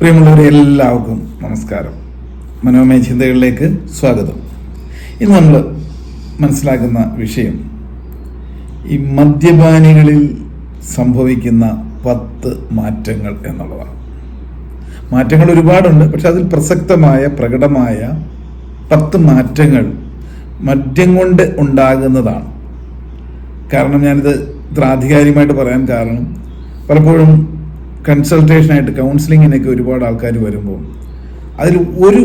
പ്രിയമുള്ളവരെ എല്ലാവർക്കും നമസ്കാരം. മനോമയ ചിന്തകളിലേക്ക് സ്വാഗതം. ഇന്ന് നമ്മൾ മനസ്സിലാക്കുന്ന വിഷയം ഈ മദ്യപാനികളിൽ സംഭവിക്കുന്ന പത്ത് മാറ്റങ്ങൾ എന്നുള്ളതാണ്. മാറ്റങ്ങൾ ഒരുപാടുണ്ട് പക്ഷെ അതിൽ പ്രസക്തമായ പ്രകടമായ പത്ത് മാറ്റങ്ങൾ മദ്യം കൊണ്ട് ഉണ്ടാകുന്നതാണ്. കാരണം ഞാനിത് ഇത്ര ആധികാരികമായിട്ട് പറയാൻ കാരണം പലപ്പോഴും കൺസൾട്ടേഷനായിട്ട് കൗൺസിലിങ്ങിനൊക്കെ ഒരുപാട് ആൾക്കാർ വരുമ്പോൾ അതിൽ ഒരു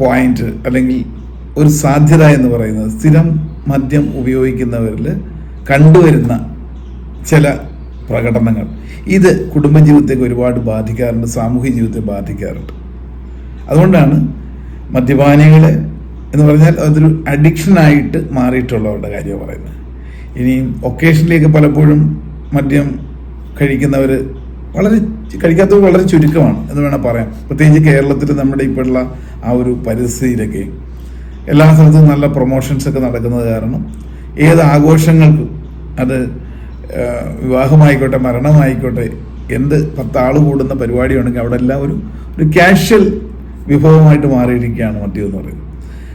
പോയിന്റ് അല്ലെങ്കിൽ ഒരു സാധ്യത എന്ന് പറയുന്നത് സ്ഥിരം മദ്യം ഉപയോഗിക്കുന്നവരിൽ കണ്ടുവരുന്ന ചില പ്രകടനങ്ങൾ. ഇത് കുടുംബജീവിതത്തെ ഒരുപാട് ബാധിക്കാറുണ്ട് സാമൂഹ്യ ജീവിതത്തെ ബാധിക്കാറുണ്ട്. അതുകൊണ്ടാണ് മദ്യപാനികളെ എന്ന് പറഞ്ഞാൽ അതൊരു അഡിക്ഷനായിട്ട് മാറിയിട്ടുള്ളവരുടെ കാര്യം പറയുന്നത്. ഇനിയും ഒക്കേഷനിലേക്ക് പലപ്പോഴും മദ്യം കഴിക്കുന്നവർ വളരെ കഴിക്കാത്തവർ വളരെ ചുരുക്കമാണ് എന്ന് വേണം പറയാം. പ്രത്യേകിച്ച് കേരളത്തിൽ നമ്മുടെ ഇപ്പോഴുള്ള ആ ഒരു പരിസ്ഥിതിയിലൊക്കെ എല്ലാ സ്ഥലത്തും നല്ല പ്രൊമോഷൻസ് ഒക്കെ നടക്കുന്നത് കാരണം ഏത് ആഘോഷങ്ങൾക്കും അത് വിവാഹമായിക്കോട്ടെ മരണമായിക്കോട്ടെ എന്ത് പത്താൾ കൂടുന്ന പരിപാടിയാണെങ്കിൽ അവിടെ എല്ലാം ഒരു ഒരു കാഷ്വൽ വിഭവമായിട്ട് മാറിയിരിക്കുകയാണ് മദ്യം എന്ന് പറയുന്നത്.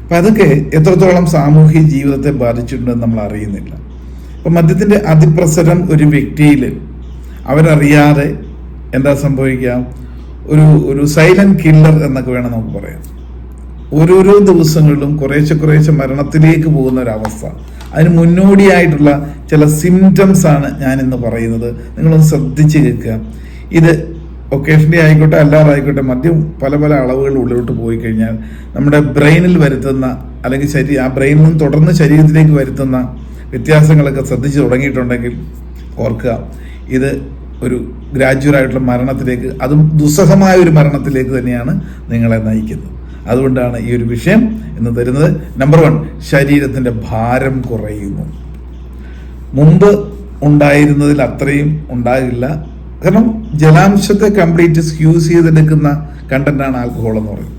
അപ്പം അതൊക്കെ എത്രത്തോളം സാമൂഹിക ജീവിതത്തെ ബാധിച്ചിട്ടുണ്ടെന്ന് നമ്മൾ അറിയുന്നില്ല. അപ്പം മദ്യത്തിന്റെ അതിപ്രസരം ഒരു വ്യക്തിയിൽ അവരറിയാതെ എന്താ സംഭവിക്കുക? ഒരു ഒരു സൈലന്റ് കില്ലർ എന്നൊക്കെ വേണം നമുക്ക് പറയാം. ഓരോരോ ദിവസങ്ങളിലും കുറേശ്ശെ കുറേശ്ശെ മരണത്തിലേക്ക് പോകുന്ന ഒരവസ്ഥ. അതിന് മുന്നോടിയായിട്ടുള്ള ചില സിംറ്റംസ് ആണ് ഞാൻ ഇന്ന് പറയുന്നത്. നിങ്ങളൊന്ന് ശ്രദ്ധിച്ച് കേൾക്കുക. ഇത് ഒക്കേഷന്റെ ആയിക്കോട്ടെ അല്ലാതെ ആയിക്കോട്ടെ മദ്യം പല പല അളവുകൾ ഉള്ളിലോട്ട് പോയി കഴിഞ്ഞാൽ നമ്മുടെ ബ്രെയിനിൽ വരുത്തുന്ന അല്ലെങ്കിൽ ശരീ ആ ബ്രെയിനിൽ നിന്ന് തുടർന്ന് ശരീരത്തിലേക്ക് വരുത്തുന്ന വ്യത്യാസങ്ങളൊക്കെ ശ്രദ്ധിച്ചു തുടങ്ങിയിട്ടുണ്ടെങ്കിൽ ഓർക്കുക. ഇത് ഒരു ഗ്രാജുവൽ ആയിട്ടുള്ള മരണത്തിലേക്ക് അതും ദുസ്സഹമായ ഒരു മരണത്തിലേക്ക് തന്നെയാണ് നിങ്ങളെ നയിക്കുന്നത്. അതുകൊണ്ടാണ് ഈ ഒരു വിഷയം എന്ന് തരുന്നത്. നമ്പർ വൺ ശരീരത്തിന്റെ ഭാരം കുറയുന്നു. മുമ്പ് ഉണ്ടായിരുന്നതിൽ അത്രയും ഉണ്ടാകില്ല. കാരണം ജലാംശത്തെ കംപ്ലീറ്റ് സ്ക്യൂസ് ചെയ്തെടുക്കുന്ന കണ്ടന്റാണ് ആൽക്കഹോൾ എന്ന് പറയുന്നത്.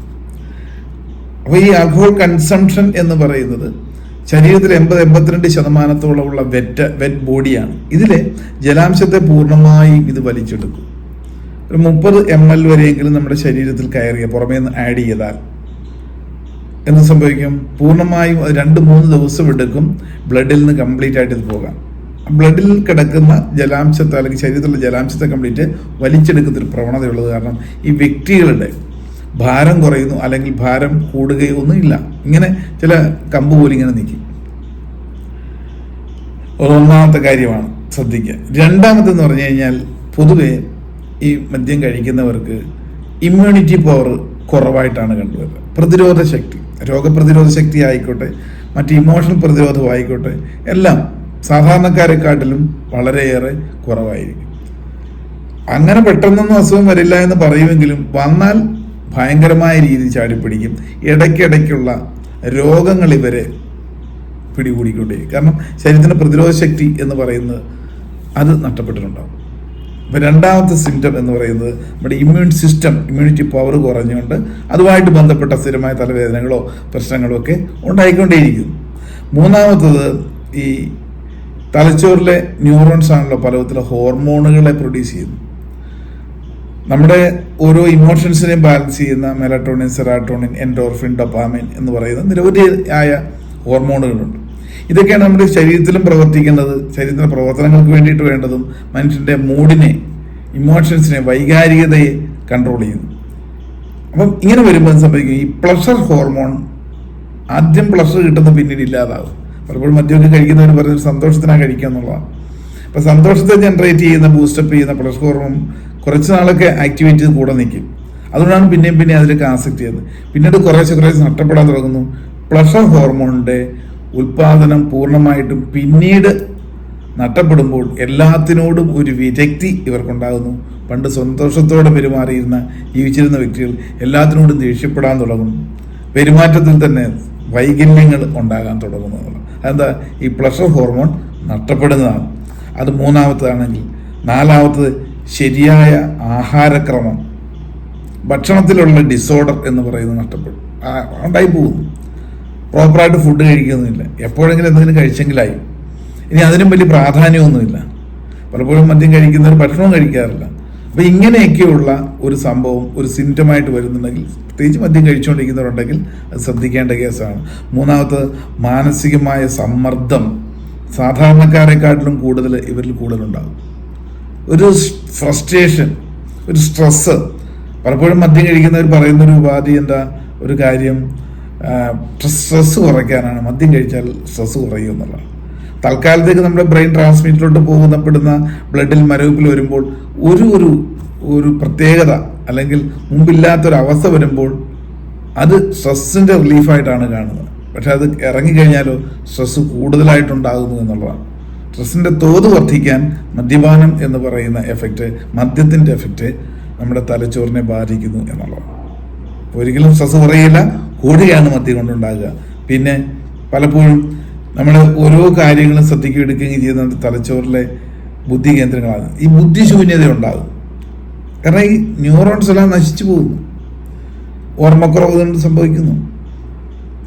അപ്പോൾ ഈ ആൽക്കഹോൾ കൺസംഷൻ എന്ന് പറയുന്നത് ശരീരത്തിൽ എൺപത് എൺപത്തിരണ്ട് ശതമാനത്തോളമുള്ള വെറ്റ് വെറ്റ് ബോഡിയാണ് ഇതിൽ ജലാംശത്തെ പൂർണമായി ഇത് വലിച്ചെടുക്കും. ഒരു മുപ്പത് എം എൽ വരെയെങ്കിലും നമ്മുടെ ശരീരത്തിൽ കയറിയ പുറമേ നിന്ന് ആഡ് ചെയ്താൽ എന്ത് സംഭവിക്കും? പൂർണമായും രണ്ട് മൂന്ന് ദിവസം എടുക്കും. ബ്ലഡിൽ നിന്ന് കംപ്ലീറ്റ് ആയിട്ട് ഇത് പോകാം. ബ്ലഡിൽ കിടക്കുന്ന ജലാംശത്തെ അല്ലെങ്കിൽ ശരീരത്തിലുള്ള ജലാംശത്തെ കംപ്ലീറ്റ് വലിച്ചെടുക്കുന്ന ഒരു പ്രവണതയുള്ളത് കാരണം ഈ വ്യക്തികളുടെ ഭാരം കുറയുന്നു അല്ലെങ്കിൽ ഭാരം കൂടുകയോ ഒന്നുമില്ല ഇങ്ങനെ ചില കമ്പ് പോലും ഇങ്ങനെ നിൽക്കും ഒന്നാമത്തെ കാര്യമാണ് ശ്രദ്ധിക്കുക. രണ്ടാമത്തെന്ന് പറഞ്ഞു കഴിഞ്ഞാൽ പൊതുവെ ഈ മദ്യം കഴിക്കുന്നവർക്ക് ഇമ്മ്യൂണിറ്റി പവർ കുറവായിട്ടാണ് കണ്ടുവരുന്നത്. പ്രതിരോധ ശക്തി രോഗപ്രതിരോധ ശക്തി ആയിക്കോട്ടെ മറ്റ് ഇമോഷണൽ പ്രതിരോധം ആയിക്കോട്ടെ എല്ലാം സാധാരണക്കാരെക്കാട്ടിലും വളരെയേറെ കുറവായിരിക്കും. അങ്ങനെ പെട്ടെന്നൊന്നും അസുഖം വരില്ല എന്ന് പറയുമെങ്കിലും വന്നാൽ ഭയങ്കരമായ രീതിയിൽ ചാടിപ്പിടിക്കും. ഇടയ്ക്കിടയ്ക്കുള്ള രോഗങ്ങൾ ഇവരെ പിടികൂടിക്കൊണ്ടേ കാരണം ശരീരത്തിന്റെ പ്രതിരോധ ശക്തി എന്ന് പറയുന്നത് അത് നഷ്ടപ്പെട്ടിട്ടുണ്ടാകും ഇപ്പം രണ്ടാമത്തെ സിംറ്റം എന്ന് പറയുന്നത് നമ്മുടെ ഇമ്മ്യൂൺ സിസ്റ്റം ഇമ്മ്യൂണിറ്റി പവർ കുറഞ്ഞുകൊണ്ട് അതുമായിട്ട് ബന്ധപ്പെട്ട സ്ഥിരമായ തലവേദനകളോ പ്രശ്നങ്ങളോ ഒക്കെ ഉണ്ടായിക്കൊണ്ടേയിരിക്കും. മൂന്നാമത്തത് ഈ തലച്ചോറിലെ ന്യൂറോൺസ് ആണല്ലോ പലവിധത്തിലെ ഹോർമോണുകളെ പ്രൊഡ്യൂസ് ചെയ്യുന്നു നമ്മുടെ ഓരോ ഇമോഷൻസിനെയും ബാലൻസ് ചെയ്യുന്ന മെലട്ടോണിൻ സെറാട്ടോണിൻ എൻഡോർഫിൻ ഡൊപ്പാമിൻ എന്ന് പറയുന്ന നിരവധി ആയ ഹോർമോണുകളുണ്ട്. ഇതൊക്കെയാണ് നമ്മുടെ ശരീരത്തിലും പ്രവർത്തിക്കേണ്ടത് ശരീരത്തിലെ പ്രവർത്തനങ്ങൾക്ക് വേണ്ടിയിട്ട് വേണ്ടതും മനുഷ്യന്റെ മൂഡിനെ ഇമോഷൻസിനെ വൈകാരികതയെ കൺട്രോൾ ചെയ്യുന്നു. അപ്പം ഇങ്ങനെ വരുമ്പോൾ സംഭവിക്കും? ഈ പ്ലഷർ ഹോർമോൺ ആദ്യം പ്ലഷർ കിട്ടുന്ന പിന്നീട് ഇല്ലാതാകും. പലപ്പോഴും മദ്യമൊക്കെ കഴിക്കുന്നവർ പറയുന്നത് സന്തോഷത്തിനാണ് കഴിക്കുക എന്നുള്ളതാണ്. അപ്പം സന്തോഷത്തെ ജനറേറ്റ് ചെയ്യുന്ന ബൂസ്റ്റപ്പ് ചെയ്യുന്ന പ്ലഷർ ഹോർമോൺ കുറച്ച് നാളൊക്കെ ആക്ടിവേറ്റ് കൂടെ നിൽക്കും. അതുകൊണ്ടാണ് പിന്നെയും പിന്നെ അതിലേക്ക് ആസക്തി ചെയ്യുന്നത്. പിന്നീട് കുറേശ്ശെ കുറേശ്ശെ നഷ്ടപ്പെടാൻ തുടങ്ങുന്നു. പ്ലഷർ ഹോർമോണിന്റെ ഉൽപാദനം പൂർണമായിട്ടും പിന്നീട് നഷ്ടപ്പെടുമ്പോൾ എല്ലാത്തിനോടും ഒരു വിരക്തി ഇവർക്കുണ്ടാകുന്നു. പണ്ട് സന്തോഷത്തോടെ പെരുമാറിയിരുന്ന ജീവിച്ചിരുന്ന വ്യക്തികൾ എല്ലാത്തിനോടും ദേഷ്യപ്പെടാൻ തുടങ്ങും പെരുമാറ്റത്തിൽ തന്നെ വൈകല്യങ്ങൾ ഉണ്ടാകാൻ തുടങ്ങുന്നു എന്നുള്ളത്. അതെന്താ? ഈ പ്ലഷർ ഹോർമോൺ നഷ്ടപ്പെടുന്നതാണ്. അത് മൂന്നാമത്തതാണെങ്കിൽ നാലാമത്തത് ശരിയായ ആഹാരക്രമം ഭക്ഷണത്തിലുള്ള ഡിസോർഡർ എന്ന് പറയുന്നത് നഷ്ടപ്പെടും. ഉണ്ടായി പോകുന്നു. പ്രോപ്പറായിട്ട് ഫുഡ് കഴിക്കുന്നില്ല. എപ്പോഴെങ്കിലും എന്തെങ്കിലും കഴിച്ചെങ്കിലായി. ഇനി അതിനും വലിയ പ്രാധാന്യമൊന്നുമില്ല. പലപ്പോഴും മദ്യം കഴിക്കുന്നവർ ഭക്ഷണവും കഴിക്കാറില്ല. അപ്പോൾ ഇങ്ങനെയൊക്കെയുള്ള ഒരു സംഭവം ഒരു സിംറ്റമായിട്ട് വരുന്നുണ്ടെങ്കിൽ പ്രത്യേകിച്ച് മദ്യം കഴിച്ചുകൊണ്ടിരിക്കുന്നവരുണ്ടെങ്കിൽ അത് ശ്രദ്ധിക്കേണ്ട കേസാണ്. മൂന്നാമത് മാനസികമായ സമ്മർദ്ദം സാധാരണക്കാരെക്കാട്ടിലും കൂടുതൽ ഇവരിൽ കൂടുതലുണ്ടാകും. ഒരു ഫ്രസ്ട്രേഷൻ ഒരു സ്ട്രെസ് പലപ്പോഴും മദ്യം കഴിക്കുന്നവർ പറയുന്ന ഒരു ഉപാധി എന്താ? ഒരു കാര്യം സ്ട്രെസ് കുറയ്ക്കാനാണ്. മദ്യം കഴിച്ചാൽ സ്ട്രെസ് കുറയും എന്നുള്ളതാണ്. തൽക്കാലത്തേക്ക് നമ്മുടെ ബ്രെയിൻ ട്രാൻസ്മിറ്ററിലോട്ട് പോകുന്നപ്പെടുന്ന ബ്ലഡിൽ മരവിപ്പിൽ വരുമ്പോൾ ഒരു ഒരു ഒരു പ്രത്യേകത അല്ലെങ്കിൽ മുമ്പില്ലാത്തൊരു അവസ്ഥ വരുമ്പോൾ അത് സ്ട്രെസ്സിന്റെ റിലീഫായിട്ടാണ് കാണുന്നത്. പക്ഷെ അത് ഇറങ്ങിക്കഴിഞ്ഞാലോ സ്ട്രെസ്സ് കൂടുതലായിട്ടുണ്ടാകുന്നു എന്നുള്ളതാണ്. സ്ട്രെസ്സിന്റെ തോത് വർദ്ധിക്കാൻ മദ്യപാനം എന്ന് പറയുന്ന എഫക്റ്റ് മദ്യത്തിന്റെ എഫക്റ്റ് നമ്മുടെ തലച്ചോറിനെ ബാധിക്കുന്നു എന്നുള്ളതാണ്. ഒരിക്കലും സ്ട്രെസ് കുറയില്ല കൂടുകയാണ് മദ്യം കൊണ്ടുണ്ടാകുക. പിന്നെ പലപ്പോഴും നമ്മൾ ഓരോ കാര്യങ്ങളും ശ്രദ്ധിക്കുകയും എടുക്കുകയും ചെയ്യുന്നത് തലച്ചോറിലെ ബുദ്ധി കേന്ദ്രങ്ങളാണ്. ഈ ബുദ്ധിശൂന്യത ഉണ്ടാകും. കാരണം ഈ ന്യൂറോൺസ് എല്ലാം നശിച്ചു പോകുന്നു. ഓർമ്മക്കുറവ് കൊണ്ട് സംഭവിക്കുന്നു.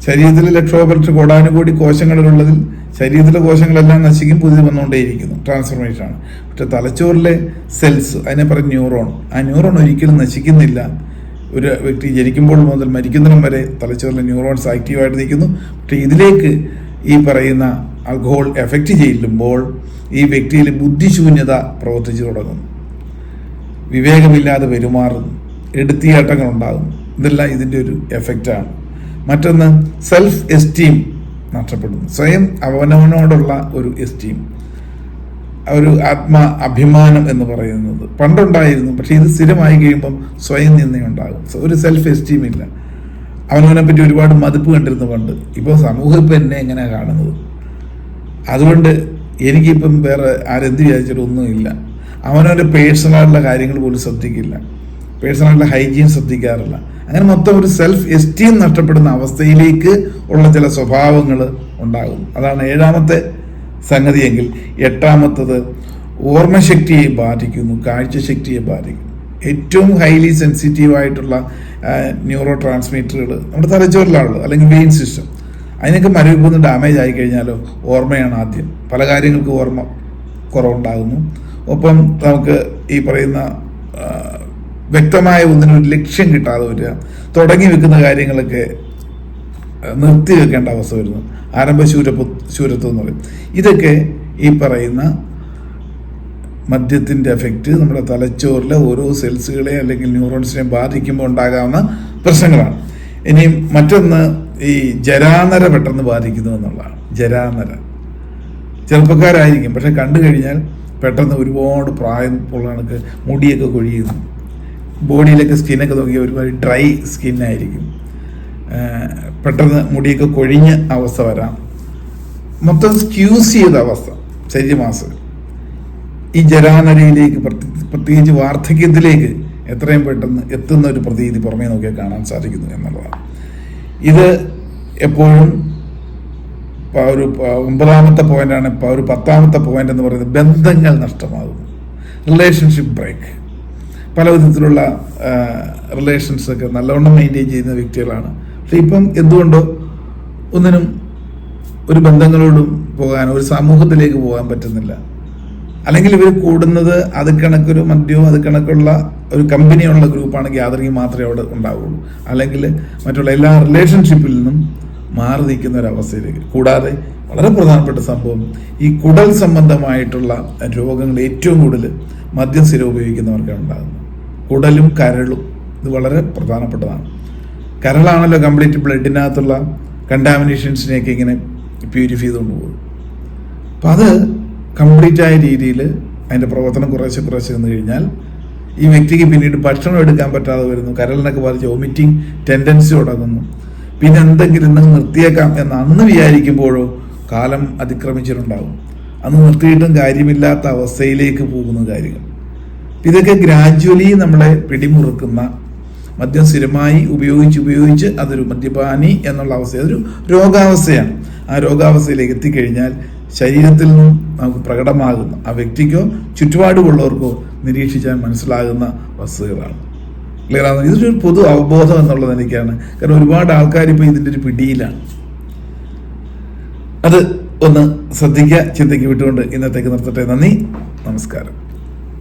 ശരീരത്തിൽ ലക്ഷോപലക്ഷ കോടാനുകോടി കോശങ്ങളിലുള്ളതിൽ ശരീരത്തിലെ കോശങ്ങളെല്ലാം നശിക്കും പുതിയത് വന്നുകൊണ്ടേയിരിക്കുന്നു. ട്രാൻസ്ഫർമേഷൻ ആണ്. പക്ഷെ തലച്ചോറിലെ സെൽസ് അതിനെ പറയും ന്യൂറോൺ ആ ന്യൂറോൺ ഒരിക്കലും നശിക്കുന്നില്ല. ഒരു വ്യക്തി ജനിക്കുമ്പോൾ മുതൽ മരിക്കുന്നിടം വരെ തലച്ചോറിലെ ന്യൂറോൺസ് ആക്റ്റീവായിട്ട് നിൽക്കുന്നു. പക്ഷെ ഇതിലേക്ക് ഈ പറയുന്ന ആൽക്കഹോൾ എഫക്റ്റ് ചെയ്യുമ്പോൾ ഈ വ്യക്തിയിൽ ബുദ്ധിശൂന്യത പ്രവർത്തിച്ചു തുടങ്ങുന്നു. വിവേകമില്ലാതെ പെരുമാറുന്നു. എടുത്തിയാട്ടങ്ങൾ ഉണ്ടാകുന്നു ഇതെല്ലാം ഇതിന്റെ ഒരു എഫക്റ്റാണ് മറ്റൊന്ന് സെൽഫ് എസ്റ്റീം നഷ്ടപ്പെടുന്നു. സ്വയം അവനവനോടുള്ള ഒരു എസ്റ്റീം ഒരു ആത്മ അഭിമാനം എന്ന് പറയുന്നത്. പണ്ടുണ്ടായിരുന്നു പക്ഷേ ഇത് സ്ഥിരമായി കഴിയുമ്പം സ്വയം നിന്നേ ഉണ്ടാകും ഒരു സെൽഫ് എസ്റ്റീം ഇല്ല. അവനവനെ പറ്റി ഒരുപാട് മതിപ്പ് കണ്ടിരുന്നു പണ്ട്. ഇപ്പോൾ സമൂഹം ഇപ്പം എന്നെ എങ്ങനെയാണ് കാണുന്നത്? അതുകൊണ്ട് എനിക്കിപ്പം വേറെ ആരെന്ത് വിചാരിച്ചിട്ടൊന്നുമില്ല അവനവന്റെ പേഴ്സണലായിട്ടുള്ള കാര്യങ്ങൾ പോലും ശ്രദ്ധിക്കില്ല. പേഴ്സണലായിട്ടുള്ള ഹൈജീൻ ശ്രദ്ധിക്കാറില്ല. അങ്ങനെ മൊത്തം ഒരു സെൽഫ് എസ്റ്റീം നഷ്ടപ്പെടുന്ന അവസ്ഥയിലേക്ക് ഉള്ള ചില സ്വഭാവങ്ങൾ ഉണ്ടാകും അതാണ് ഏഴാമത്തെ സംഗതിയെങ്കിൽ എട്ടാമത്തത് ഓർമ്മശക്തിയെ ബാധിക്കുന്നു കാഴ്ചശക്തിയെ ബാധിക്കുന്നു. ഏറ്റവും ഹൈലി സെൻസിറ്റീവ് ആയിട്ടുള്ള ന്യൂറോ ട്രാൻസ്മിറ്ററുകൾ നമ്മുടെ തലച്ചോറിലാണുള്ളത് അല്ലെങ്കിൽ വെയിൻ സിസ്റ്റം അതിനൊക്കെ മരവിപ്പൊന്ന് ഡാമേജ് ആയി കഴിഞ്ഞാലോ ഓർമ്മയാണ് ആദ്യം. പല കാര്യങ്ങൾക്കും ഓർമ്മ കുറവുണ്ടാകുന്നു. ഒപ്പം നമുക്ക് ഈ പറയുന്ന വ്യക്തമായ ഒന്നിനൊരു ലക്ഷ്യം കിട്ടാതെ വരിക. തുടങ്ങി വെക്കുന്ന കാര്യങ്ങളൊക്കെ നിർത്തി വെക്കേണ്ട അവസ്ഥ വരുന്നു. ആരംഭ ശൂരപ്പ് ശൂരത്വം എന്ന് പറയും. ഇതൊക്കെ ഈ പറയുന്ന മദ്യത്തിന്റെ എഫക്റ്റ് നമ്മുടെ തലച്ചോറിലെ ഓരോ സെൽസുകളെ അല്ലെങ്കിൽ ന്യൂറോൺസിനെ ബാധിക്കുമ്പോൾ ഉണ്ടാകാവുന്ന പ്രശ്നങ്ങളാണ്. ഇനി മറ്റൊന്ന് ഈ ജരാനര പെട്ടെന്ന് ബാധിക്കുന്നു എന്നുള്ളതാണ്. ജരാനര. ചെറുപ്പക്കാരായിരിക്കും. പക്ഷെ കണ്ടു കഴിഞ്ഞാൽ പെട്ടെന്ന് ഒരുപാട് പ്രായം ഉള്ള കണക്ക് മുടിയൊക്കെ കൊഴിയുന്നു. ബോഡിയിലൊക്കെ സ്കിന്നൊക്കെ നോക്കിയാൽ ഒരുപാട് ഡ്രൈ സ്കിന്നായിരിക്കും. പെട്ടെന്ന് മുടിയൊക്കെ കൊഴിഞ്ഞ അവസ്ഥ വരാം. മൊത്തം സ്ക്യൂസ് ചെയ്ത അവസ്ഥ ശരീരമാസം. ഈ ജരാനരയിലേക്ക് പ്രത്യേകിച്ച് വാർദ്ധക്യത്തിലേക്ക് എത്രയും പെട്ടെന്ന് എത്തുന്ന ഒരു പ്രതീതി പുറമേ നോക്കിയാൽ കാണാൻ സാധിക്കുന്നു എന്നുള്ളതാണ്. ഇത് എപ്പോഴും ഒരു ഒമ്പതാമത്തെ പോയിന്റാണ് ഒരു പത്താമത്തെ പോയിന്റ് എന്ന് പറയുന്നത് ബന്ധങ്ങൾ നഷ്ടമാകുന്നു. റിലേഷൻഷിപ്പ് ബ്രേക്ക് പല വിധത്തിലുള്ള റിലേഷൻസ് ഒക്കെ നല്ലവണ്ണം മെയിന്റെയിൻ ചെയ്യുന്ന വ്യക്തികളാണ്. പക്ഷെ ഇപ്പം എന്തുകൊണ്ടോ ഒന്നിനും ഒരു ബന്ധങ്ങളോടും പോകാൻ ഒരു സമൂഹത്തിലേക്ക് പോകാൻ പറ്റുന്നില്ല. അല്ലെങ്കിൽ ഇവർ കൂടുന്നത് അത് കണക്കൊരു മദ്യവും അത് കണക്കുള്ള ഒരു കമ്പനിയുള്ള ഗ്രൂപ്പാണ് ഗ്യാതറിങ് മാത്രമേ അവിടെ ഉണ്ടാവുള്ളൂ. അല്ലെങ്കിൽ മറ്റുള്ള എല്ലാ റിലേഷൻഷിപ്പിൽ നിന്നും മാറി നിൽക്കുന്ന ഒരു അവസ്ഥയിലേക്ക്. കൂടാതെ വളരെ പ്രധാനപ്പെട്ട സംഭവം ഈ കുടൽ സംബന്ധമായിട്ടുള്ള രോഗങ്ങൾ ഏറ്റവും കൂടുതൽ മദ്യം സ്ഥിരം ഉപയോഗിക്കുന്നവർക്കാണ് ഉണ്ടാകുന്നത്. കുടലും കരളും ഇത് വളരെ പ്രധാനപ്പെട്ടതാണ്. കരളാണല്ലോ കംപ്ലീറ്റ് ബ്ലഡിനകത്തുള്ള കണ്ടാമിനേഷൻസിനെയൊക്കെ ഇങ്ങനെ പ്യൂരിഫൈ ചെയ്തുകൊണ്ട് പോകും അപ്പം അത് കംപ്ലീറ്റ് ആയ രീതിയിൽ അതിന്റെ പ്രവർത്തനം കുറേശ്ശെ കുറേശ്ശെ നിന്ന് കഴിഞ്ഞാൽ ഈ വ്യക്തിക്ക് പിന്നീട് ഭക്ഷണം എടുക്കാൻ പറ്റാതെ വരുന്നു. കരളിനൊക്കെ ബാധിച്ച് വോമിറ്റിംഗ് ടെൻഡൻസി തുടങ്ങുന്നു. പിന്നെ എന്തെങ്കിലും ഇന്ന് നിർത്തിയേക്കാം എന്ന് അന്ന് വിചാരിക്കുമ്പോഴോ കാലം അതിക്രമിച്ചിട്ടുണ്ടാകും. അന്ന് നിർത്തിയിട്ടും കാര്യമില്ലാത്ത അവസ്ഥയിലേക്ക് പോകുന്ന കാര്യങ്ങൾ. ഇതൊക്കെ ഗ്രാജ്വലി നമ്മളെ പിടിമുറുക്കുന്ന മദ്യം സ്ഥിരമായി ഉപയോഗിച്ച് ഉപയോഗിച്ച് അതൊരു മദ്യപാനി എന്നുള്ള അവസ്ഥ അതൊരു രോഗാവസ്ഥയാണ്. ആ രോഗാവസ്ഥയിലേക്ക് എത്തിക്കഴിഞ്ഞാൽ ശരീരത്തിൽ നിന്നും നമുക്ക് പ്രകടമാകുന്ന ആ വ്യക്തിക്കോ ചുറ്റുപാടുമുള്ളവർക്കോ നിരീക്ഷിച്ചാൽ മനസ്സിലാകുന്ന വസ്തുതകളാണ് ക്ലിയർ ഇതൊരു പൊതു അവബോധം എന്നുള്ളത് എനിക്കാണ്. കാരണം ഒരുപാട് ആൾക്കാർ ഇപ്പോൾ ഇതിന്റെ ഒരു പിടിയിലാണ്. അത് ഒന്ന് ശ്രദ്ധിക്കുക ചിന്തയ്ക്ക് വിട്ടുകൊണ്ട് ഇന്നത്തേക്ക് നിർത്തട്ടെ. നന്ദി നമസ്കാരം.